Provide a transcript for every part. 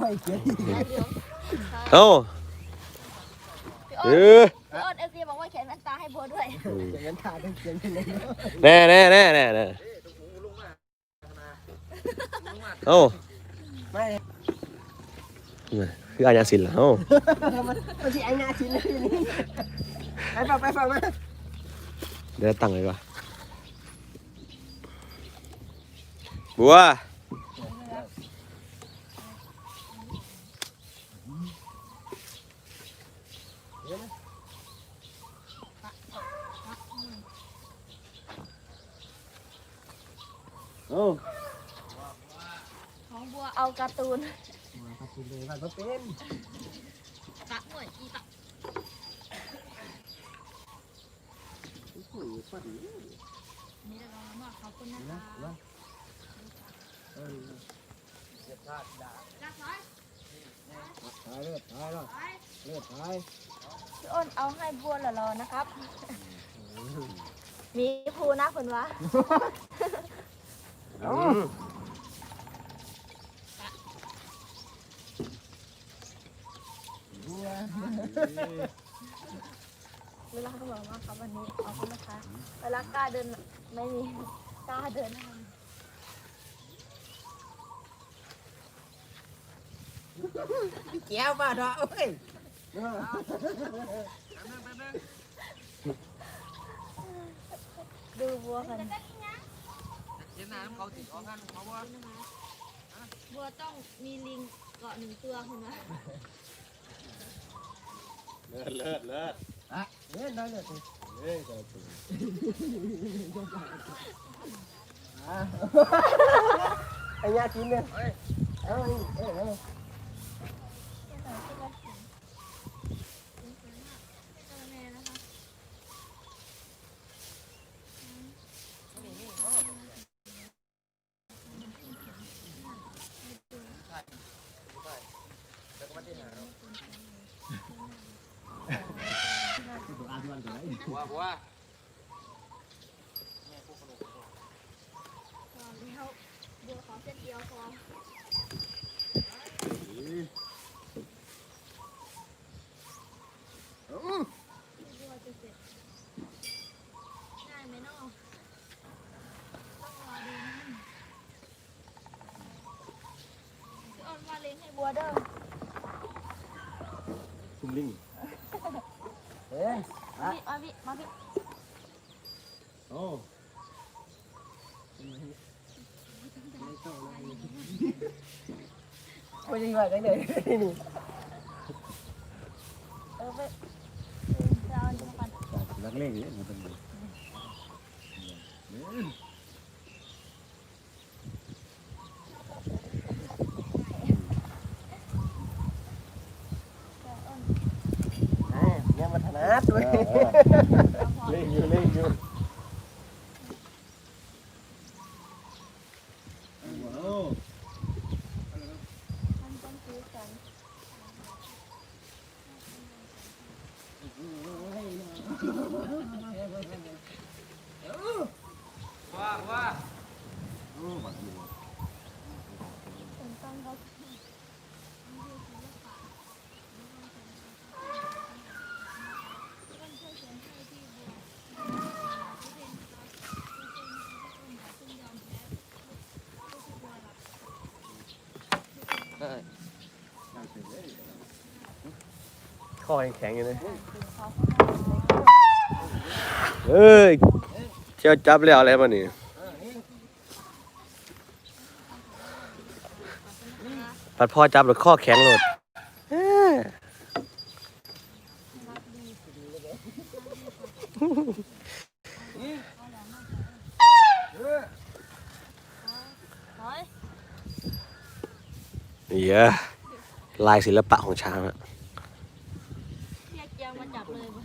ไม่เขียนเอ้าพี่เออ้นอพี่อ้นเอฟซีบอกว่าเขียนแว่นตาให้โบด้วยเขียนขาต้องเขียนที่ไหนแน่แน่แน่แน่แน่เอ้าไม่คืออาญาสินแล้วมันมันที่ไอ้หน้าชิ้นเลยนี่ไปฟังไปฟังมาเดี๋ยวตั้งเลยก่อนบัว โอ้ของบัวเอาการ์ตูนมาปัดเลยปัดมาเป็นตักหน่อยอีตักโอ้โหปัดนี่เรามากขอบคุณนะนะคะเออรักน้อยตายเลือดตายแล้วเลือดตายพี่อ้นเอาให้บัวเหรอๆนะครับ มีภูนะคุณวะ เอ้าเวลาเขาบอกว่าครับวันนี้ขอบคุณนะคะเวลากล้าเดินไม่มีกล้าเดินนะคะแก้วมาดอกเอ้ยดูบัวกันเหนหน้าเขาติดออกกันเขาว่าบัวต้องมีลิงเกาะหนึ่งตัวคุณวะเลิศเลิศเลิศอะเล่นได้เลยเฮ้ยแต่ละตัวอะไอ้หน้าชิ้นเนี่ยเอ้ยเอ้ยเอ้ย เอ้ยว่าว่าแล้วบัวขอเส้นเดียวพอบัวจะเสร็จได้ไหมเนาะต้องรอดูนะพี่อ้นว่าเลี้ยงให้บัวเด้อคุ้มลิงเอ้ย มาพี่มาพี่มาพี่โอ้ไม่ได้ว่าได้เลยนี่เออไปเออเอาอันนี้มาก่อนนักเล่นเนี่ยมันเป็น เอ้ยยังมาถนัดด้วย เล่นอยู่เล่นอยู่ มันต้องซื้อกัน ว่าว่า เป็นต้องเขา ข้อยังแข็งอยู่เลยเอ้ยเจ้าจับแล้วอะไรมานี่ปัดพ่อจับแล้วข้อแข็งหลดเอ้ย น้อย เหี้ยอะ ลายศิลปะของช้างอะเรียกเจียงมาจับเลยบ่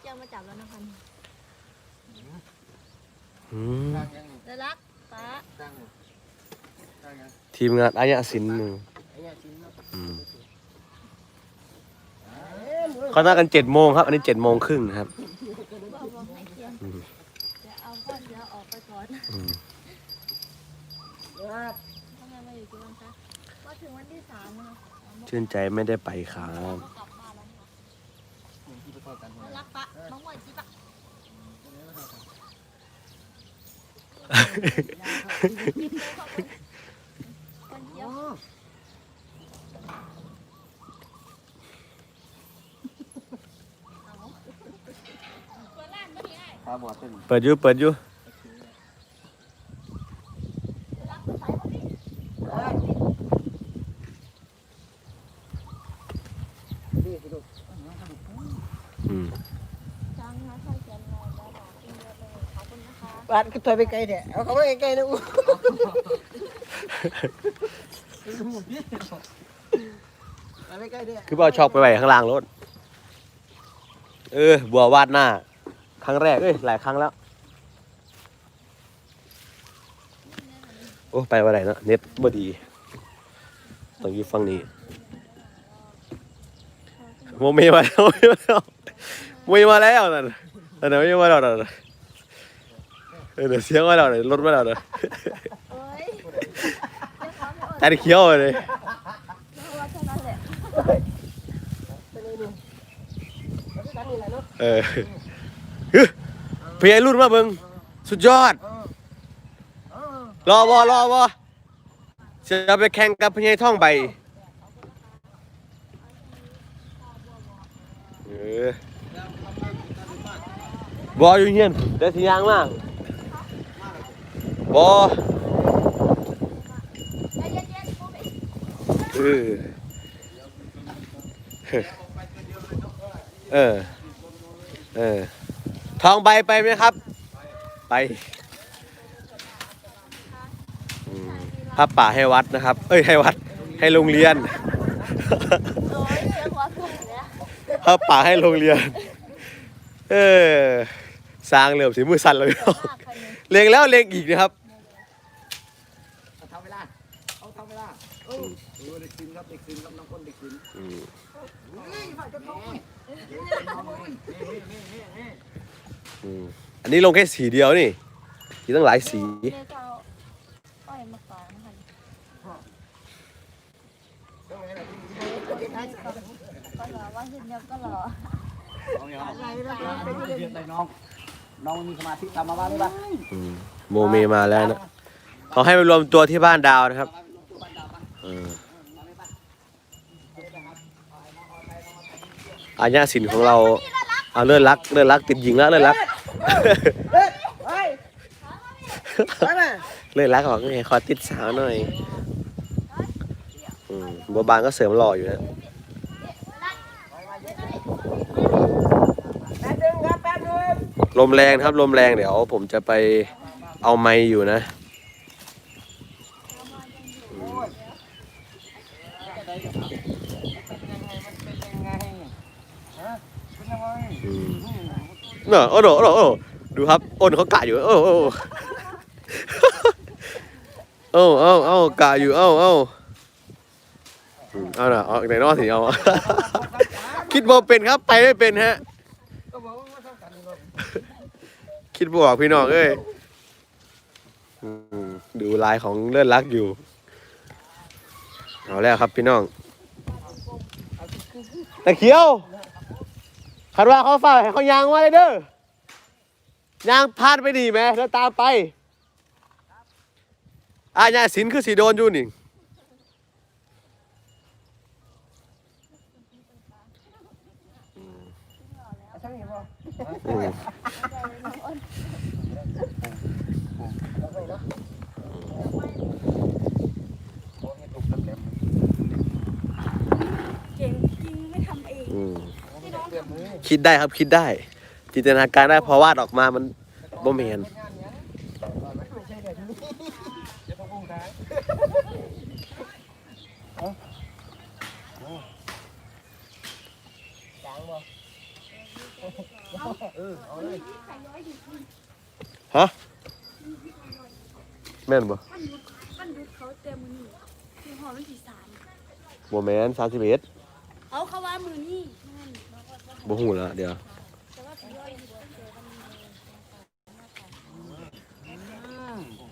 เจียงมาจับแล้วนะคะอืมเดรักป้าทีมงานอายะศิลป์หนึ่งอืมเขานัดกันเจ็ดโมงครับ อันนี้เจ็ดโมงครึ่งนะครับบอกบอกให้เจียงเดี๋ยวเอาข้อเสียวออกไปก่อน อืมทำไมมาอยู่กี่วันคะมาถึงวันที่สามนะคะ ชื่นใจไม่ได้ไปครับกลับบ้านแล้วนะคะรักปะน้องหมวยจิ๊บอะคนเดียวเปิดร้านก็ดีไอ้ตาบอดเป็น เปิดอยู่เปิดอยู่ รักก็ใส่มาดิ นี่สิลูก อืม จังนะใส่เขียนมาแล้วบอกกินเยอะเลยขอบคุณนะคะ บ้านก็ ถอยไปไกลเนี่ยเอาเขาไปไกลๆนะอู้ไปไกลเนี่ยคือเอาชอกไปไว้ข้างล่างรถ เออ บัววาดหน้า ครั้งแรก เอ้ย หลายครั้งแล้ว โอ้ ไปวันไหนเนาะเน็ตบ่ดี ต้องอยู่ฝั่งนี้โมเมมาแล้วโมเมมาแล้วนั่นนั่นน่ะโมเมมาแล้วนั่น เออเดี๋ยวเสียงมาแล้วเนี่ยรถมาแล้วเนี่ยเอ้ยเป็นความไม่อดแต่เขียวเลยเพราะว่าเท่านั้นแหละไปเลยนี่เอาด้วยกันนี่แหละเนาะเออฮึเพียรุ่นมาเบิ่งสุดยอดเออเออรอวอรอวอจะไปแข่งกับพญายท่องใบเออบออยู่เฮียนได้ทียางมาก บอเออเออ เออ ทองใบไปไหมครับ ไปอืมผ้าป่าให้วัดนะครับ เอ้ยให้วัด ให้โรงเรียนโอ้ยเสียงหัวสูงเนี่ยผ้าป่าให้โรงเรียน เออสร้างเหลื่อมสีมือสั่นเลยมาเลยเลงแล้วเลงอีกนะครับ เอาทำเวลาเอาทำเวลาเออเออได้คืนครับได้คืนครับน้องคนได้คืน อืม เฮ้ยฝ่ายจะท้อง อืมอันนี้ลงแค่สีเดียวนี่มีตั้งหลายสีเดี๋ยวจะเอาอ้อยมาฝากนะคะก็รอว่าขึ้นเดียวก็รออะไรนะเป็นเรื่องอะไรน้องน้องมีสมาธิตามมาบ้างหรือเปล่าอืมโมเมมาแล้วนะเขาให้ไปรวมตัวที่บ้านดาวนะครับเอออาญาสินของเราเอาเลิศรักเลิศรักติดหญิงแล้วเลิศรัก เฮ้ยเฮ้ยไปมาเลิศรักบอกไงขอติดสาวหน่อยอืมบัวบานก็เสริมหล่ออยู่นะแป๊บนึงครับแป๊บนึงลมแรงครับลมแรงเดี๋ยวผมจะไปเอาไม้อยู่นะ เนอะโอ้โหโอ้โหดูครับอ้นเขากะอยู่โอ้โหโอ้โหเอ้าเอ้าเอ้ากะอยู่เอ้าเอ้าอืมเอาหน่ะเอาไหนนอสิเอาคิดบ่เป็นครับไปไม่เป็นฮะก็บอกว่าต้อการเงินคิดบวกพี่น้องเอ้ยดูลายของเลื่อนรักอยู่ เอาแล้วครับพี่น้องตะเขียว คันว่าเขาฝ่าให้เขายางมาเลยเด้อยางพลาดไปดีไหมแล้วตามไปอาญาสินคือสีโดนอยู่นี่ใช่ไหมพ่ออืม เก่งจริงไม่ทำเอง อืม พี่น้องทำ คิดได้ครับคิดได้ จินตนาการได้พอวาดออกมามันบ่เมนไม่ใช่เดี๋ยวนี้จะต้องพูดท้ายจางบ่เออเอาเลยฮะแม่นบ่มันรุดมันรุดเขาเต็มมือนี่คือหอมันสีสามบ่แม่นสามสิบเอ็ด เอาเขาว่ามือนี่นั่น บ่หูแล้วเดี๋ยวแต่ว่าพี่ย่อยเจอกัน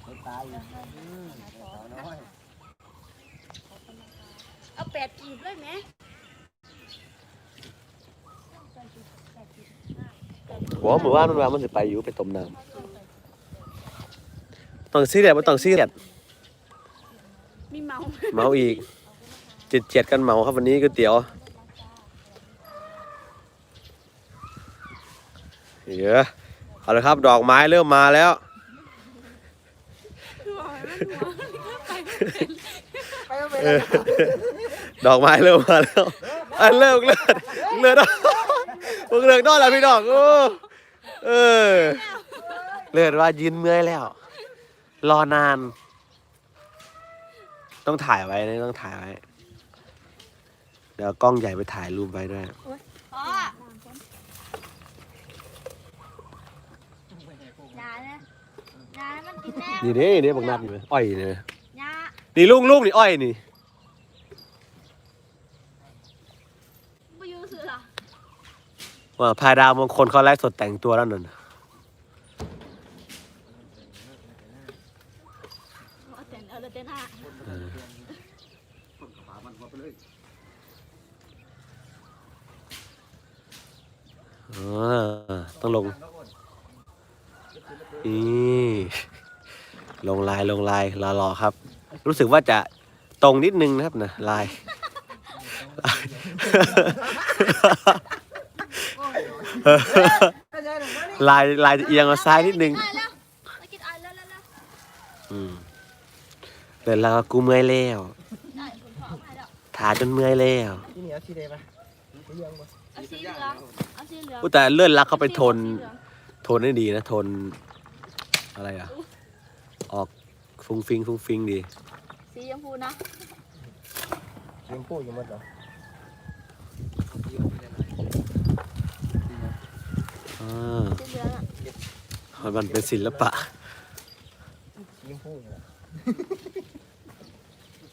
เอตายอยู่อืมสาวน้อยเอาแปดกีบเลยไหมบอกว่าเมื่อวานมันว่ามันสิไปอยู่ไปต้มน้ำต้องซีเรียสบ่ต้องซีเรียสมีเมา เมาอีกเจ็ดเจ็ดกันเมาครับวันนี้ก๋วยเตี๋ยว เดี๋ยวเอาละครับ ดอกไม้เริ่มมาแล้วไปเอาไปเออดอกไม้เริ่มมาแล้วอันเลิกเลิกเลิกพวกเลิกนอนแล้วพี่น้องโอ้เออ เลิกว่ายืนเมื่อยแล้ว รอนาน ต้องถ่ายไว้นะต้องถ่ายไว้ เดี๋ยวกล้องใหญ่ไปถ่ายรูปไว้ด้วยพ่อยาเนี่ย ยามันกินแน่นี่เด้นี่เด้บักนัดนี่ไหมอ้อยนี่ไหมยานี่ลุงลุงนี่อ้อยนี่ไม่ยูซื้อหรอว่าพายดาวบางคนเขาไลฟ์สดแต่งตัวแล้วนั่นน่ะเอาเต็นเอาเลยเต็นห้าเออคนขามันหัวไปเลยอ๋อต้องลง นี่ลงลายลงลายรอๆครับ รู้สึกว่าจะตรงนิดนึงนะครับนะลายลายลายจะเอียงมาซ้ายนิดนึงไอ้แล้วเดินแล้วกูเมื่อยแล้วได้คุณพ่าให้แล้วขาจนเมื่อยแล้วอุแต่เลื่อนลักเขาไปทน ทนได้ดีนะทน อะไรอะ ออกฟุ้งฟิงฟุ้งฟิงดี สีชมพูนะเลี้ยงปูอยู่หมดเหรออ่าสีเหลืองอะมันเป็นศิลปะเลี้ยงปูอยู่นะ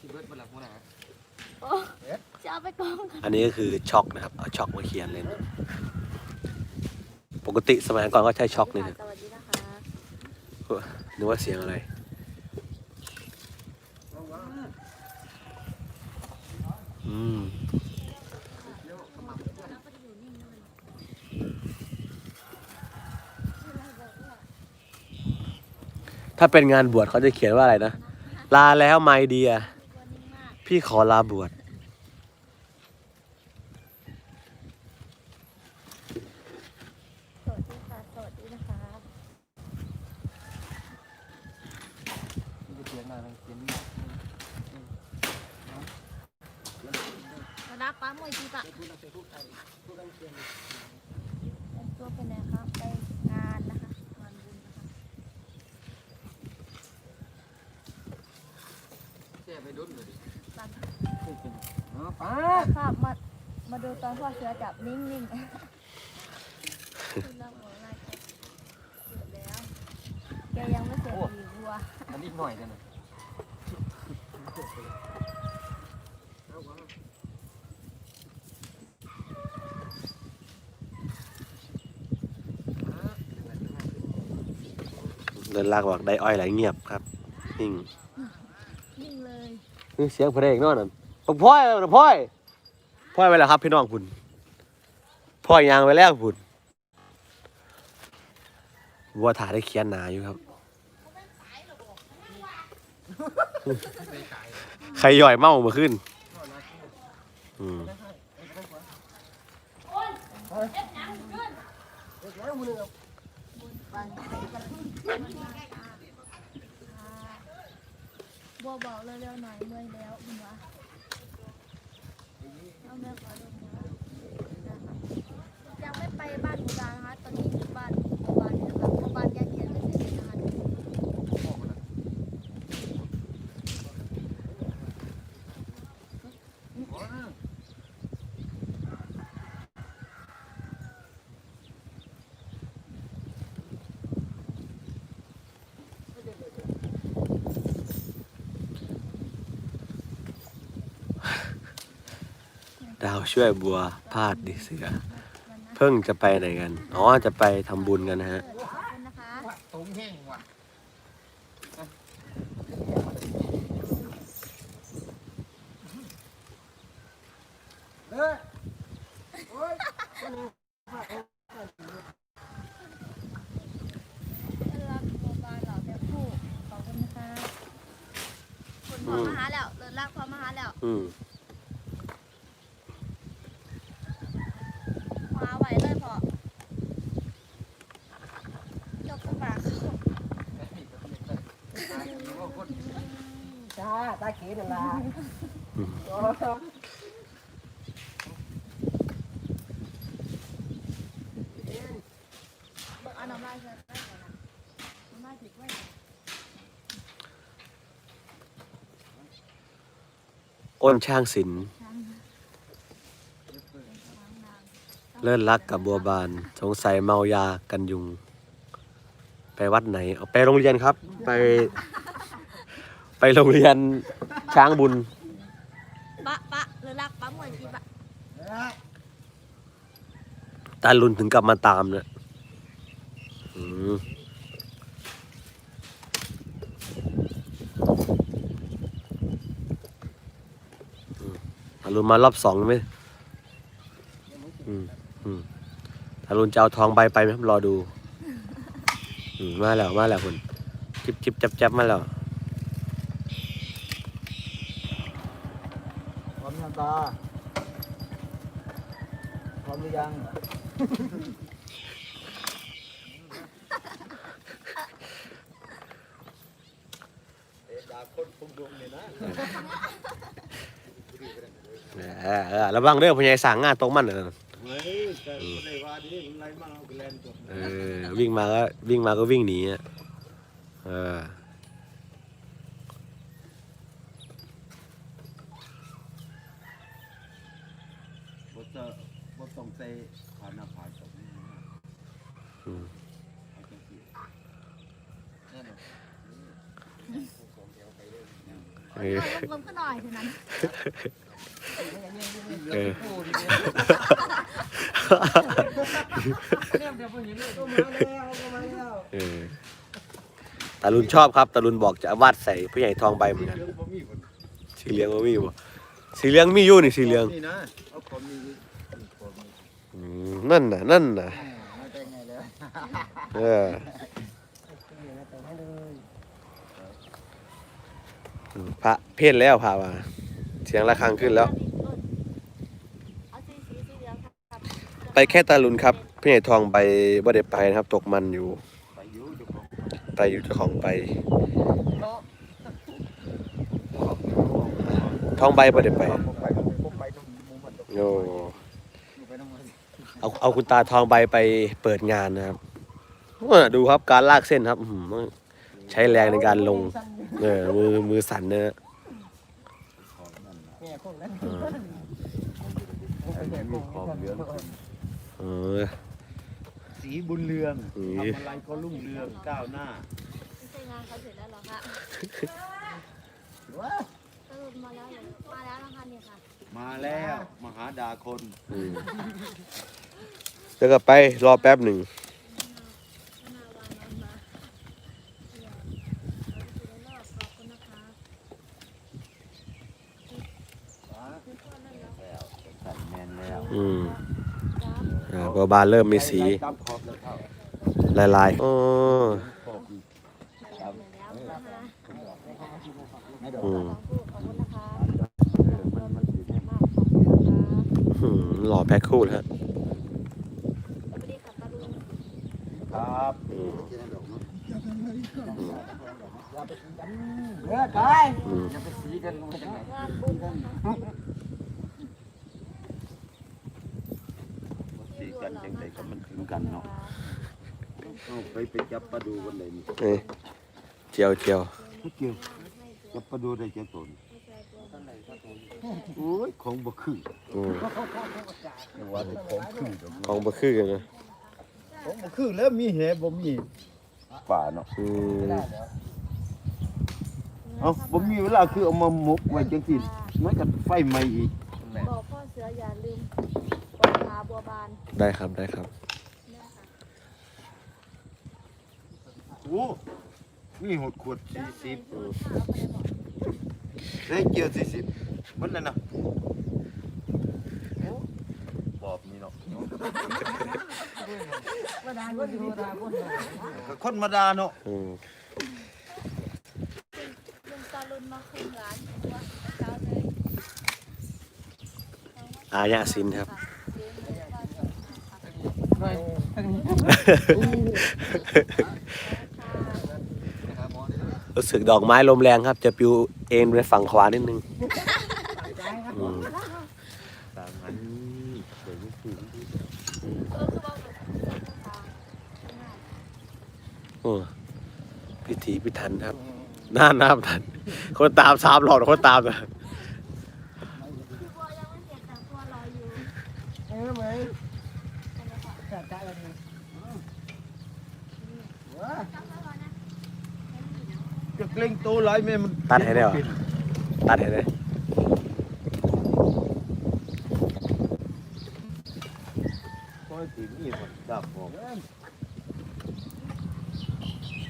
สิเบิดบ่ล่ะหัวหน้าโอ้จะเอาไปกองกันอันนี้ก็คือช็อกนะครับ เอาช็อกมาเขียนเล่น ปกติสมัยก่อนก็ใช้ช็อกนี่นะ ส วัสดีนะคะนึกว่าเสียงอะไร อืมถ้าเป็นงานบวชเขาจะเขียนว่าอะไรนะ ลาแล้วไมเดียวันนี้มากพี่ขอลาบวช สวัสดีค่ะสวัสดีนะคะ จะเตียงมาเลยเตียง มาดักป้ามวยจีปะแต่งตัวเป็นไงครับไปงานนะคะงานบุญนะคะแช่ไปดุนเลยดิตัดอ๋อป้าครับมามาดูตอนพ่อเสือจับนิ่งๆคุณรับหัวลายแกเสร็จแล้วแกยังไม่เสร็จอีกวัวอันนี้หน่อยกันนะ เดินลากบอกได้อ้อยไหลเงียบครับนิ่งนิ่งเลยนี่เสียงเพลงนั่นน่ะบอกพ่อยนะพ่อยพ่อยไปแล้วครับพี่น้องคุณพ่อยยางไปแล้วคุณวัวถ่ายได้เขียนหนาอยู่ครับใครย่อยเมามาขึ้นอืม บัวบอกเร็วๆหน่อยเมื่อยแล้วคุณวะเอาแม่ขอดูนะยังไม่ไปบ้านหมูดานะคะตอนนี้อยู่บ้าน ช่วยบัวพาดดิเสือ เพิ่งจะไปไหนกัน อ๋อ จะไปทำบุญกันนะฮะ ตรงแห้งวะเฮ้รักโบบาหล่อแบบคู่ขอบคุณนะะคุณพอมหาแล้วเลิรักพอมหาแล้ว อืม จ้าตาเขียนละอาน้ำลายใส่ไปก่อนนะอ้นช่างศิลป์เลิศรักกับบัวบาน สงสัยเมายากันยุง ไปวัดไหน เอาไปโรงเรียนครับ ไป ไปโรงเรียนช้างบุญ ปะปะหรือรักปะเหมือนจีบะตาลุนถึงกลับมาตามเนี่ยอืมอืมตาลุนมารอบสองไหมอืมอืมตาลุนจะเอาทองใบไปไหมครับรอดูอืมมาแล้วมาแล้วคุณจิบจิบจับจับมาแล้ว พร้อมยังตาพร้อมหรือยังเออเออระวังเด้อพญายสางงานตรงมันน่ะเฮ้ยแต่ในว่านี้มันไรมาเอาไปแลนตัว เออวิ่งมาก็วิ่งมาก็วิ่งหนีอะเออ บดจะ บดต้องใส่ผ่านหน้าผากตรงนี้อืมเอาจังสิแน่นอนเออลงก็หน่อยเท่านั้นเออเนี่ยเดี๋ยวเพิ่งเห็นเลยก็มาแล้วก็มาแล้วเออตาลุนชอบครับตาลุนบอกจะวาดใส่ผู้ใหญ่ทองใบเหมือนกันเรื่องบ่มีคนสีเหลืองก็มีบ่สีเหลืองมีอยู่นี่สีเหลือง นี่นะเอาคนมีคนมี นั่นน่ะ นั่นน่ะไม่ได้ไงเลยเอออืมพระเพศแล้วพามาเสียงระฆังขึ้นแล้วเอาสีสีสีเหลืองครับไปแค่ตาลุนครับผู้ใหญ่ทองใบบ่ได้ไปนะครับ ตกมันอยู่ไปอยู่จุกของไปอยู่เจ้าของไป ทองใบบ่ได้ไปผมไปผมไปตรงมุมมันตรงโอ้ไปตรงมัน เอาเอาคุณตาทองใบไปเปิดงานนะครับดูครับการลากเส้นครับใช้แรงในการลงเออมือมือสั่นเนอะแง่พวกนั้นเออสีบุญเรืองทำอะไรก็รุ่งเรืองก้าวหน้าใช่งานเขาเสร็จแล้วเหรอคะมาแล้วมาแล้วนะคะเนี่ยค่ะ มาแล้ว มหาดาคนอ เดี๋ยวก็ไปรอแป๊บหนึ่งมาวานอนมาเดี๋ยวเราจะได้รอบขอบคุณนะคะตัดแมนแล้วอืมจ้าอ่าบัวบานเริ่มมีสีตามขอบแล้วเท่าลายลายๆอ๋อขอบแล้วนะคะไม่ดอกอืมขอบคุณนะคะมันมันสีมากขอบคุณนะคะอืมหล่อแพ็คคู่แล้วฮะสวัสดีค่ะตาลุง ครับ อืม เลือดไปอย่าไปสีกันมาจากไหนงานบุญนะคะสีกันจังใดก็มันถึงกันเนาะเอาไปไปจับปลาดูกันเลยนี่เอ้ยเจียวเจียวไม่เกี่ยวจับปลาดูได้แค่ตนโอ้ยของบ่คืออืมแต่ว่าได้ของคือดอกของบ่คือกันนะของบ่คือแล้วมีแหบ่มี ป่าเนาะอืมเอ้าบ่มีเวลาคือเอามาหมกไว้จังซี่มันก็ไฟไหม้อีกบอกพ่อเสืออย่าลืมปล่อยปลาบัวบานได้ครับได้ครับเนี่ยค่ะโอ้มีหดขวด40เอาไปบอกได้เกี่ยว40มันนั่นน่ะบอบนี่เนาะก็คนมาดาเนาะอืมลุงตาลุนมาคุมร้านตัวเช้าเลยอายะสินครับหน่อยทางนี้รู้สึกดอกไม้ลมแรงครับ จะปลิวเอ็นไปฝั่งขวานิดนึงอืม ตามนั้นเดี๋ยวนี้คือ โอ้พิธีพิถันครับ น่าน้าทันคนตามสามหลอดคนตามนะพี่บัวยังไม่เสร็จแต่บัวรออยู่เออไหมจัดการอะไรนี่จะเกรงตัวไรแม่มันตัดให้ได้เหรอตัดให้ได้พอถึงนี่มันดับผม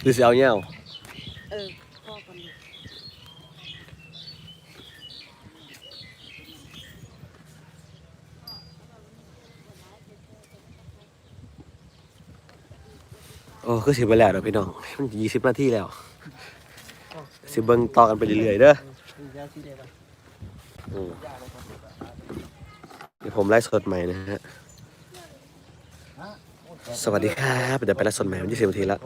หรือสิเอาเงี้ยเอาเออพ่อกันเลย โอ้คือสิบไปแล้วเนาะพี่น้องมันยี่สิบนาทีแล้ว สิเบิ้งต่อกันไปเรื่อยๆเด้ออืมเดี๋ยวผมไลฟ์สดใหม่นะฮะ สวัสดีครับ เดี๋ยวไปไลฟ์สดใหม่วันที่สิบนาทีแล้ว